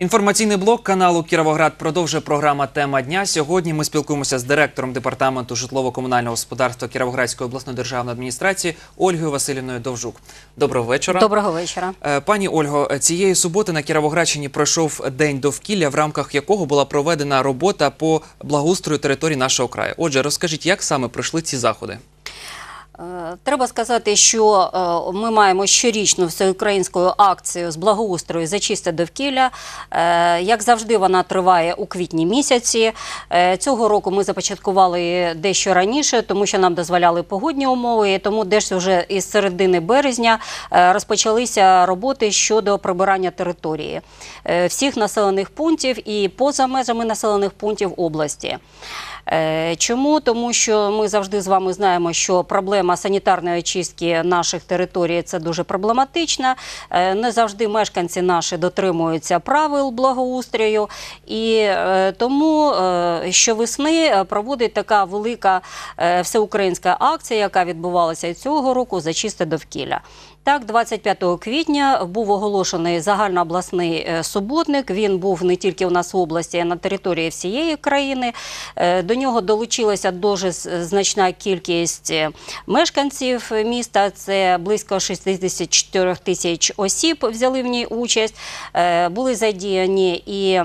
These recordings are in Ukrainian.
Інформаційний блок каналу Кіровоград продовжує програма Тема дня. Сьогодні ми спілкуємося з директором департаменту житлово-комунального господарства Кіровоградської обласної державної адміністрації Ольгою Васильівною Довжук. Доброго вечора. Доброго вечора. Е, Пані Ольго, е, цієї суботи на Кіровоградщині пройшов день довкілля, в рамках якого була проведена робота по благоустрою території нашого краю. Отже, розкажіть, як саме пройшли ці заходи? Треба сказати, що е, ми маємо щорічну всеукраїнську акцію з благоустрою за чисте довкілля. Е, Як завжди, вона триває у квітні місяці. Е, Цього року ми започаткували дещо раніше, тому що нам дозволяли погодні умови. Тому десь вже із середини березня розпочалися роботи щодо прибирання території всіх населених пунктів і поза межами населених пунктів області. Чому? Тому що ми завжди з вами знаємо, що проблема санітарної очистки наших територій це дуже проблематична. Е, Не завжди мешканці наші дотримуються правил благоустрою, і е, тому е, щовесни е, проводить така велика всеукраїнська акція, яка відбувалася цього року за чисте довкілля. Так, 25 квітня був оголошений загальнообласний суботник. Він був не тільки у нас в області, а й на території всієї країни. До нього долучилася дуже значна кількість е, мешканців міста. Це близько 64 тисяч осіб взяли в ній участь. Е, Були задіяні і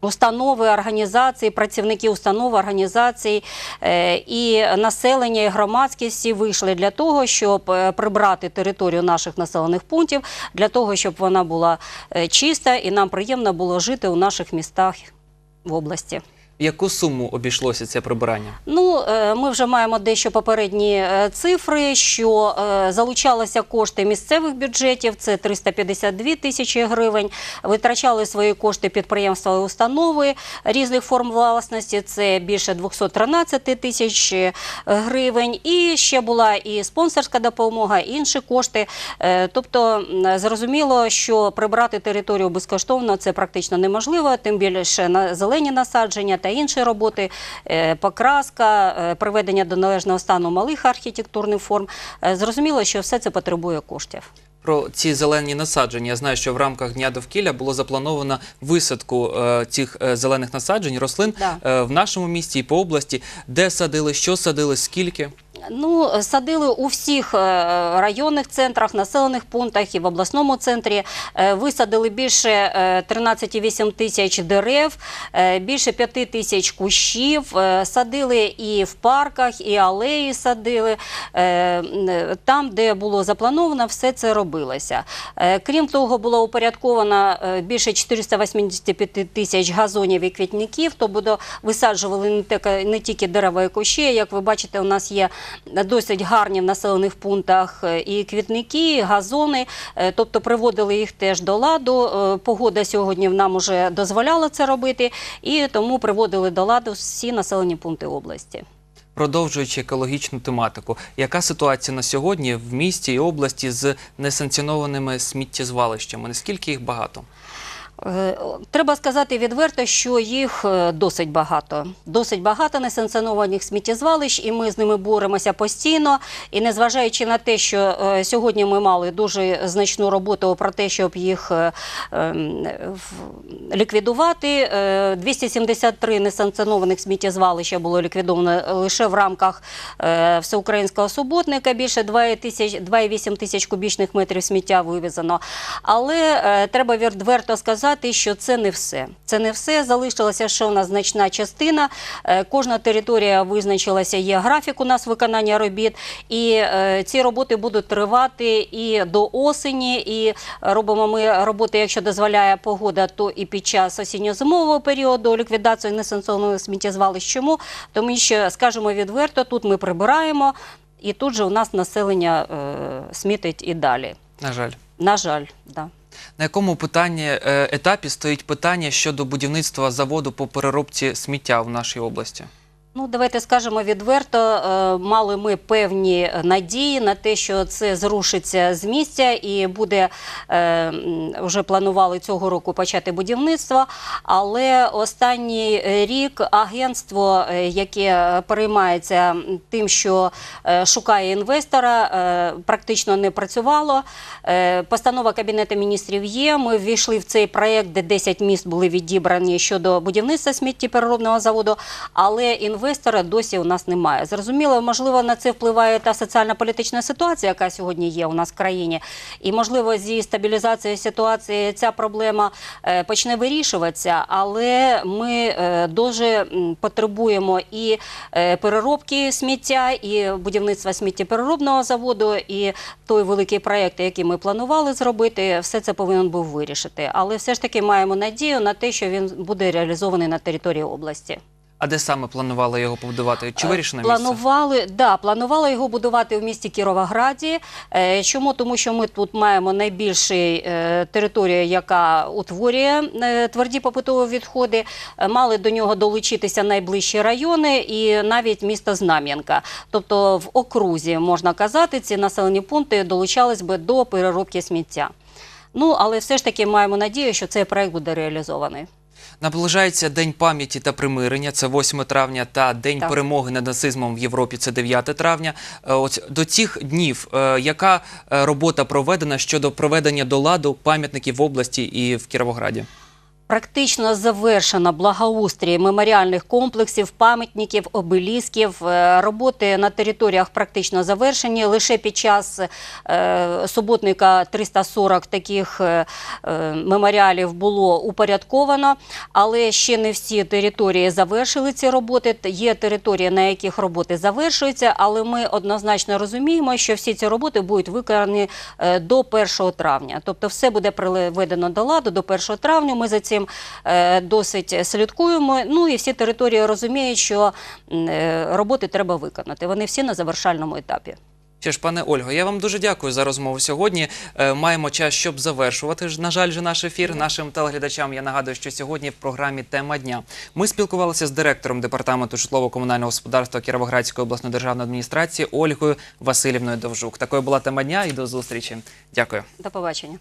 Установи, організації, працівники установ, організацій е, і населення, і громадськість вийшли для того, щоб е, прибрати територію наших населених пунктів, для того, щоб вона була чиста і нам приємно було жити у наших містах в області. Яку суму обійшлося це прибирання? Ну, е, ми вже маємо дещо попередні е, цифри, що е, залучалися кошти місцевих бюджетів, це 352 тисячі гривень. Витрачали свої кошти підприємства і установи різних форм власності, це більше 213 тисяч гривень. І ще була і спонсорська допомога, і інші кошти. Тобто, зрозуміло, що прибрати територію безкоштовно це практично неможливо, тим більше на зелені насадження та інші роботи, е, покраска, е, приведення до належного стану малих архітектурних форм. Е, Зрозуміло, що все це потребує коштів. Про ці зелені насадження. Я знаю, що в рамках дня довкілля було заплановано висадку е, цих е, зелених насаджень, рослин Да. е, в нашому місті і по області. Де садили, що садили, скільки? Ну, садили у всіх е, районних центрах, населених пунктах і в обласному центрі. Е, Висадили більше е, 13,8 тисяч дерев, е, більше 5 тисяч кущів. Е, Садили і в парках, і алеї садили. Е, Там, де було заплановано, все це робилося. Е, Крім того, було упорядковано е, більше 485 тисяч газонів і квітників, тобто висаджували не тільки, не тільки дерева і кущі. Як ви бачите, у нас є досить гарні в населених пунктах е, і квітники, газони, Е, тобто приводили їх теж до ладу. Е, Погода сьогодні нам уже дозволяла це робити, і тому приводили до ладу всі населені пункти області. Продовжуючи екологічну тематику, яка ситуація на сьогодні в місті і області з несанкціонованими сміттєзвалищами? Наскільки їх багато? Е, Треба сказати відверто, що їх е, досить багато. Досить багато несанкціонованих сміттєзвалищ, і ми з ними боремося постійно. І незважаючи на те, що е, сьогодні ми мали дуже значну роботу про те, щоб їх ем, ліквідувати, е, 273 несанкціонованих сміттєзвалища було ліквідовано лише в рамках всеукраїнського суботника. Більше 2,8 тисяч кубічних метрів сміття вивезено. Але треба відверто сказати, що це не все. Це не все. Залишилася ще у нас значна частина. Е, Кожна територія визначилася, є графік у нас виконання робіт, і е, ці роботи будуть тривати і до осені. І робимо ми роботи, якщо дозволяє погода, то і під час осінньо-зимового періоду ліквідації несанкціонованих сміттєзвалищ. Чому? Тому що, скажімо відверто, тут ми прибираємо, і тут же у нас населення е, смітить і далі. На жаль. На жаль, да. На якому питанні е, етапі стоїть питання щодо будівництва заводу по переробці сміття в нашій області? Ну, давайте скажемо відверто, е, мали ми певні надії на те, що це зрушиться з місця і буде е, вже планували цього року почати будівництво. Але останній рік агентство, е, яке переймається тим, що шукає інвестора, практично не працювало. Постанова Кабінету міністрів є. Ми ввійшли в цей проєкт, де 10 міст були відібрані щодо будівництва сміттєпереробного заводу, але інвестора досі у нас немає. Зрозуміло, можливо, на це впливає та соціально-політична ситуація, яка сьогодні є у нас в країні. І, можливо, зі стабілізацією ситуації ця проблема е, почне вирішуватися, але ми е, дуже потребуємо і е, переробки сміття, і будівництва сміттєпереробного заводу, і той великий проєкт, який ми планували зробити, все це повинен був вирішити. Але все ж таки маємо надію на те, що він буде реалізований на території області. А де саме планували його побудувати? Чи Е, вирішено місце? Планували, да, планували його будувати в місті Кіровограді. Е, Чому? Тому що ми тут маємо найбільшу територію, яка утворює е, тверді побутові відходи. Е, Мали до нього долучитися найближчі райони і навіть місто Знам'янка. Тобто в окрузі, можна казати, ці населені пункти долучались би до переробки сміття. Ну, але все ж таки маємо надію, що цей проект буде реалізований. Наближається День пам'яті та примирення, це 8 травня, та День Так. перемоги над нацизмом в Європі, це 9 травня. Ось От до цих днів е, яка е, робота проведена щодо проведення до ладу пам'ятників в області і в Кіровограді? Практично завершено благоустрій меморіальних комплексів, пам'ятників, обелісків. Е, Роботи на територіях практично завершені. Лише під час е, суботника 340 таких е, меморіалів було упорядковано, але ще не всі території завершили ці роботи. Є території, на яких роботи завершуються, але ми однозначно розуміємо, що всі ці роботи будуть виконані до 1 травня. Тобто все буде приведено до ладу до 1 травня. Ми за цим е, досить слідкуємо. Ну і всі території розуміють, що е, роботи треба виконати. Вони всі на завершальному етапі. Що ж, пане Ольго, я вам дуже дякую за розмову сьогодні. Е, Маємо час, щоб завершувати. На жаль, же наш ефір. Нашим телеглядачам я нагадую, що сьогодні в програмі Тема дня ми спілкувалися з директором департаменту житлово-комунального господарства Кіровоградської обласної державної адміністрації Ольгою Васильівною Довжук. Такою була тема дня і до зустрічі. Дякую. До побачення.